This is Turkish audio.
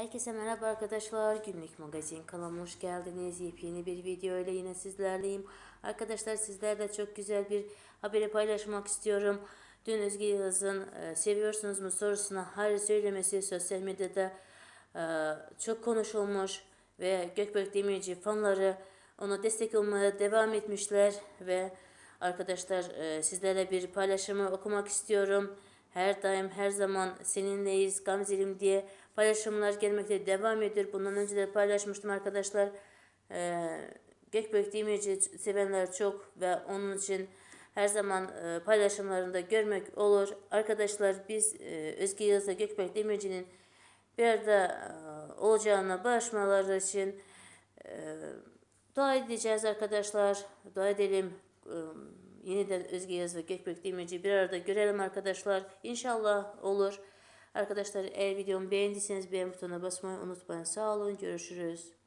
Herkese merhaba arkadaşlar. Günlük magazin kanalıma hoş geldiniz. Yepyeni bir video ile yine sizlerleyim. Arkadaşlar sizlerle çok güzel bir haberi paylaşmak istiyorum. Dün Özge Yıldız'ın e, seviyorsunuz mu sorusuna hayır söylemesi sosyal medyada e, çok konuşulmuş ve Gökberk Demirci fanları ona destek olmaya devam etmişler ve arkadaşlar e, sizlerle bir paylaşımı okumak istiyorum. Her daim her zaman seninleyiz Gamze'lim diye paylaşımlar gelmekte devam ediyor. Bundan önce de paylaşmıştım arkadaşlar. E, Gökberk Demirci sevenler çok ve onun için her zaman e, paylaşımlarında görmek olur. Arkadaşlar biz e, Özge Yıldız'la Gökberk Demirci'nin bir arada e, olacağına bağışmaları için e, dua edeceğiz arkadaşlar. Dua edelim. E, yeniden Özge Yaz ve Gökberk Demirci bir arada görelim arkadaşlar. İnşallah olur. Arkadaşlar eğer videomu beğendiyseniz beğen butonuna basmayı unutmayın. Sağ olun. Görüşürüz.